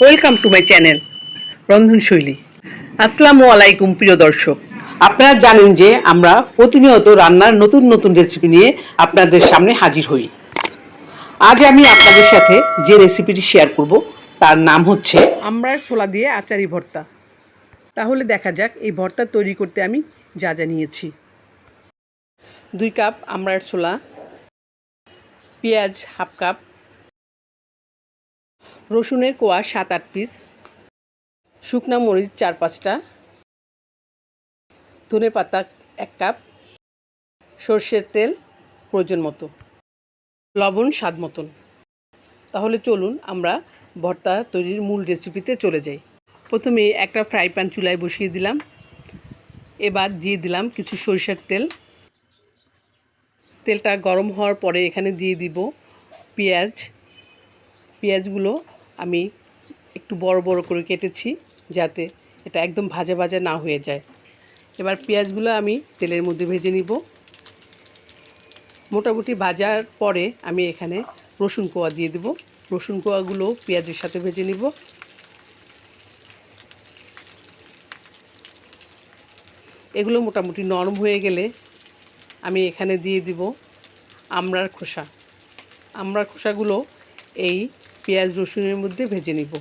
Welcome to my channel Rondhonshoili আসসালামু আলাইকুম প্রিয় দর্শক। আপনারা জানেন যে আমরা প্রতিনিয়ত রান্নার নতুন নতুন রেসিপি নিয়ে আপনাদের সামনে হাজির হই। আজ আমি আপনাদের সাথে যে রেসিপিটি শেয়ার করব, তার নাম হচ্ছে আমড়ার ছোলা দিয়ে আচারি ভর্তা। তাহলে দেখা যাক এই ভর্তা তৈরি করতে আমি যা যা নিয়েছি। দুই কাপ আমরার ছোলা, পেঁয়াজ হাফ কাপ রসুনের কোয়া সাত, আট পিস শুকনা মরিচ চার, পাঁচটা, ধনে পাতা এক কাপ সর্ষের তেল প্রয়োজন মতো, লবণ স্বাদ মতন। তাহলে চলুন আমরা ভর্তা তৈরির মূল রেসিপিতে চলে যাই। প্রথমে একটা ফ্রাই প্যান চুলায় বসিয়ে দিলাম। এবার দিয়ে দিলাম কিছু সরিষার তেল। তেলটা গরম হওয়ার পরে এখানে দিয়ে দিব পেঁয়াজ। পেঁয়াজগুলো আমি একটু বড় বড় করে কেটেছি যাতে এটা একদম ভাজা ভাজা না হয়ে যায়। এবার পেঁয়াজগুলো আমি তেলের মধ্যে ভেজে নিব। মোটামুটি ভাজার পরে আমি এখানে রসুন কোয়া দিয়ে দেব। রসুন কোয়াগুলো পেঁয়াজের সাথে ভেজে নিব। এগুলো মোটামুটি নরম হয়ে গেলে আমি এখানে দিয়ে দিব আমড়ার খোসা। আমড়ার খোসাগুলো এই পেঁয়াজ রসুনের মধ্যে ভেজে নিব।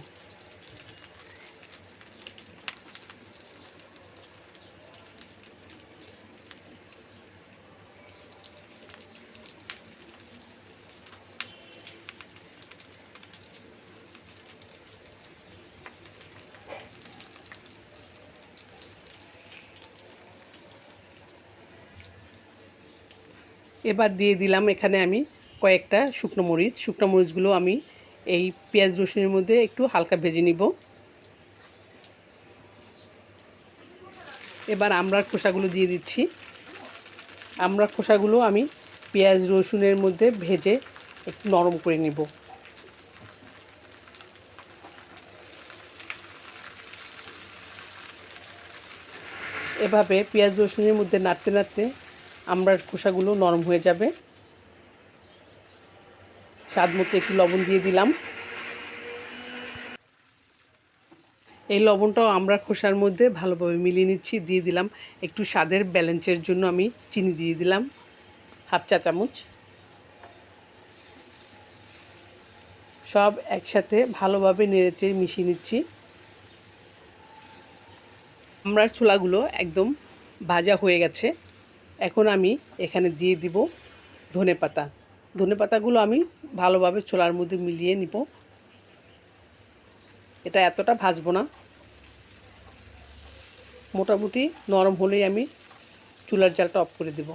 এবার দিয়ে দিলাম এখানে আমি কয়েকটা শুকনো মরিচ। শুকনো মরিচগুলো আমি এই পেঁয়াজ রসুনের মধ্যে একটু হালকা ভেজে নিব। এবার আমড়ার খোসাগুলো দিয়ে দিচ্ছি। আমড়ার খোসাগুলো আমি পেঁয়াজ রসুনের মধ্যে ভেজে একটু নরম করে নিব। এভাবে পেঁয়াজ রসুনের মধ্যে নাড়তে নাড়তে আমরার খোসাগুলো নরম হয়ে যাবে। স্বাদ মতো একটু লবণ দিয়ে দিলাম। এই লবণটাও আমরা খোসার মধ্যে ভালোভাবে মিলিয়ে নিচ্ছি, দিয়ে দিলাম। একটু স্বাদের ব্যালেন্সের জন্য আমি চিনি দিয়ে দিলাম, হাফ চা চামচ। সব একসাথে ভালোভাবে নেড়েচে মিশিয়ে নিচ্ছি। আমরা ছোলাগুলো একদম ভাজা হয়ে গেছে। এখন আমি এখানে দিয়ে দিব ধনে পাতা। ধনে পাতাগুলো আমি ভালোভাবে ছোলার মধ্যে মিলিয়ে নিব। এটা এতটা ভাজবো না। মোটামুটি নরম হলেই আমি চুলার জালটা অফ করে দেব।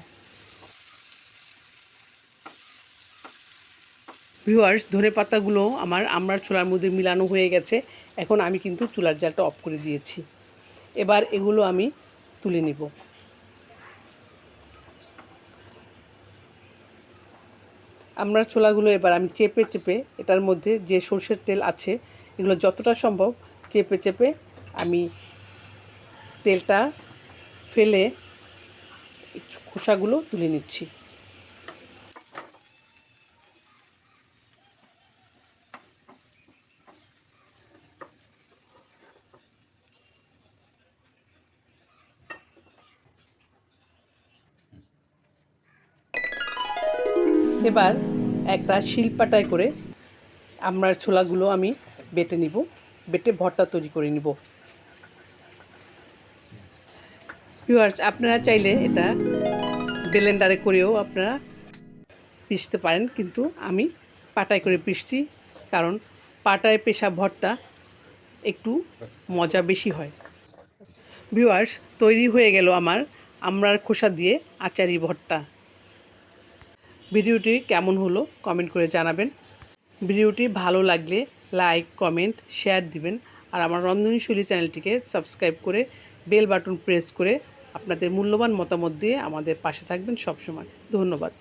ভিউয়ার্স, ধনে পাতাগুলো আমার আমড়ার ছোলার মধ্যে মিলানো হয়ে গেছে। এখন আমি কিন্তু চুলার জালটা অফ করে দিয়েছি। এবার এগুলো আমি তুলে নিব। আমরা ছোলাগুলো এবার আমি চেপে চেপে এটার মধ্যে যে সর্ষের তেল আছে, এগুলো যতটা সম্ভব চেপে চেপে আমি তেলটা ফেলে খোসাগুলো তুলে নিচ্ছি। এবার একটা শিলপাটায় করে আমরা ছোলাগুলো আমি বেটে নিব, বেটে ভর্তা তৈরি করে নিব। ভিউয়ার্স আপনারা চাইলে এটা ব্লেন্ডারে করেও আপনারা পিষতে পারেন, কিন্তু আমি পাটায় করে পিষছি কারণ পাটায় পেশা ভর্তা একটু মজা বেশি হয়। ভিউয়ার্স তৈরি হয়ে গেল আমার আমরার খোসা দিয়ে আচারি ভর্তা। ভিডিওটি কেমন হলো কমেন্ট করে জানাবেন। ভিডিওটি ভালো লাগলে লাইক, কমেন্ট, শেয়ার দিবেন আর আমার রন্ধনশৈলী চ্যানেলটিকে সাবস্ক্রাইব করে বেল বাটন প্রেস করে আপনাদের মূল্যবান মতামত দিয়ে আমাদের পাশে থাকবেন সবসময়। ধন্যবাদ।